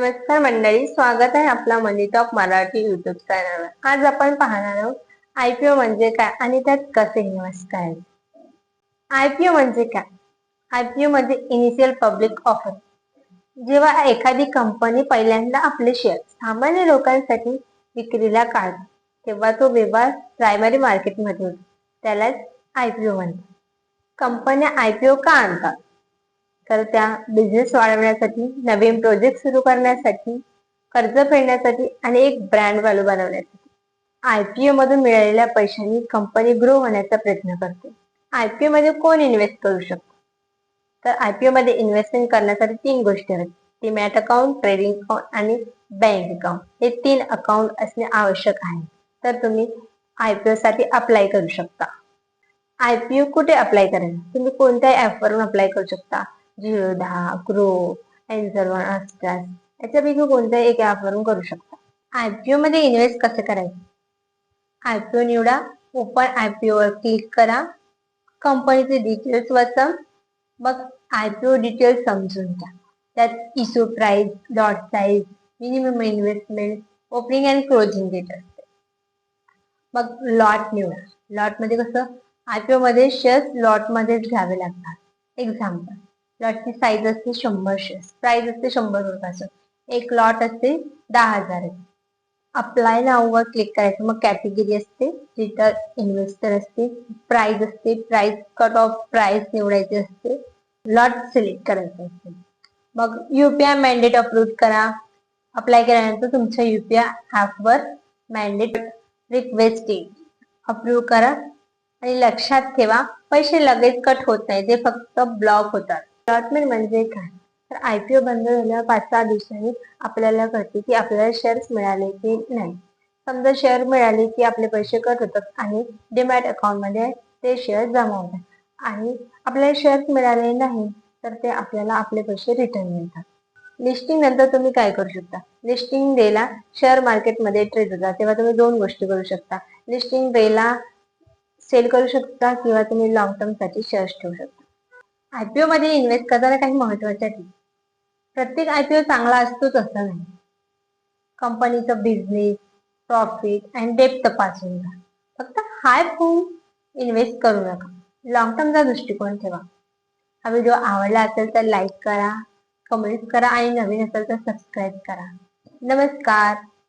नमस्कार मंडळी स्वागत आहे आपला मनी टॉक मराठी युट्यूब चॅनलवर आज आपण पाहणार आहोत आयपीओ म्हणजे काय आणि त्यात कसे इन्व्हेस्ट करायचे? आयपीओ म्हणजे काय? आयपीओ म्हणजे इनिशियल पब्लिक ऑफर जेव्हा एखादी कंपनी पहिल्यांदा आपले शेअर सामान्य लोकांसाठी विक्रीला काढते तेव्हा तो व्यवहार प्रायमरी मार्केटमध्ये होतो त्यालाच आयपीओ म्हणतात. कंपन्या आयपीओ का आणतात? तर त्या बिझनेस वाढवण्यासाठी नवीन प्रोजेक्ट सुरू करण्यासाठी कर्ज फेडण्यासाठी आणि एक ब्रँड व्हॅल्यू बनवण्यासाठी. आयपीओ मधून मिळालेल्या पैशांनी कंपनी ग्रो होण्याचा प्रयत्न करते. आयपीओ मध्ये कोण इन्व्हेस्ट करू शकतो? तर आयपीओ मध्ये इन्व्हेस्टमेंट करण्यासाठी तीन गोष्टी आहेत. डिमॅट अकाउंट ट्रेडिंग अकाउंट आणि बँक अकाउंट हे तीन अकाउंट असणे आवश्यक आहे. तर तुम्ही आयपीओ साठी अप्लाय करू शकता. आयपीओ कुठे अप्लाय करायचं तुम्ही कोणत्याही ऍपवरून अप्लाय करू शकता. झिरो दहा क्रो एन्झर वन असतात याच्यापैकी कोणत्याही एक ॲपवरून करू शकता. आयपीओ मध्ये इन्व्हेस्ट कसे करायचे? आयपीओ निवडा ओपन आयपीओ वर क्लिक करा. कंपनीचे डिटेल्स वाचा मग आयपीओ डिटेल्स समजून घ्या. त्यात issue price lot size minimum investment opening and closing date असते. मग लॉट निवडा. लॉटमध्ये कसं? आयपीओ मध्ये शेअर्स लॉट मध्येच घ्यावे लागतात. एक्झाम्पल लॉटची साईज असते शंभर शेअर्स प्राइस असते शंभर रुपयाचं. एक लॉट असते दहा हजार. अप्लाय नाववर क्लिक करायचं. मग कॅटेगरी असते रिटर्न इन्व्हेस्टर असते प्राइस असते प्राइस कट ऑफ प्राइस निवडायची असते. लॉट सिलेक्ट करायचं असते. मग युपीआय मॅन्डेट अपलोड करा. अप्लाय केल्यानंतर तुमच्या युपीआय ऍपवर मॅन्डेट रिक्वेस्ट येईल. अप्रूव्ह करा. आणि लक्षात ठेवा पैसे लगेच कट होत नाही ते फक्त ब्लॉक होतात. अलॉटमेंट म्हणजे काय? तर आयपीओ बंद झाल्यावर पाच सहा दिवसांनी आपल्याला कळते की आपल्याला शेअर्स मिळाले की नाही. समजा शेअर मिळाले की आपले पैसे कट होतात आणि डिमॅट अकाउंटमध्ये ते शेअर जमा होतात. आणि आपल्याला शेअर्स मिळाले नाही तर ते आपल्याला आपले पैसे रिटर्न मिळतात. लिस्टिंग नंतर तुम्ही काय करू शकता? लिस्टिंग डेला शेअर मार्केटमध्ये ट्रेड होतात तेव्हा तुम्ही दोन गोष्टी करू शकता. लिस्टिंग डेला सेल करू शकता किंवा तुम्ही लॉंग टर्मसाठी शेअर्स ठेवू शकता. आयपीओ मध्ये इन्व्हेस्ट करताना काही महत्त्वाच्या टिप्स प्रत्येक आयपीओ चांगला असतोच असं नाही. कंपनीचं बिझनेस प्रॉफिट अँड डेप तपासून घ्या. फक्त हाय होऊन इन्व्हेस्ट करू नका. लॉंग टर्मचा दृष्टिकोन ठेवा. हा व्हिडिओ आवडला असेल तर लाईक करा कमेंट करा आणि नवीन असेल तर सबस्क्राईब करा. नमस्कार.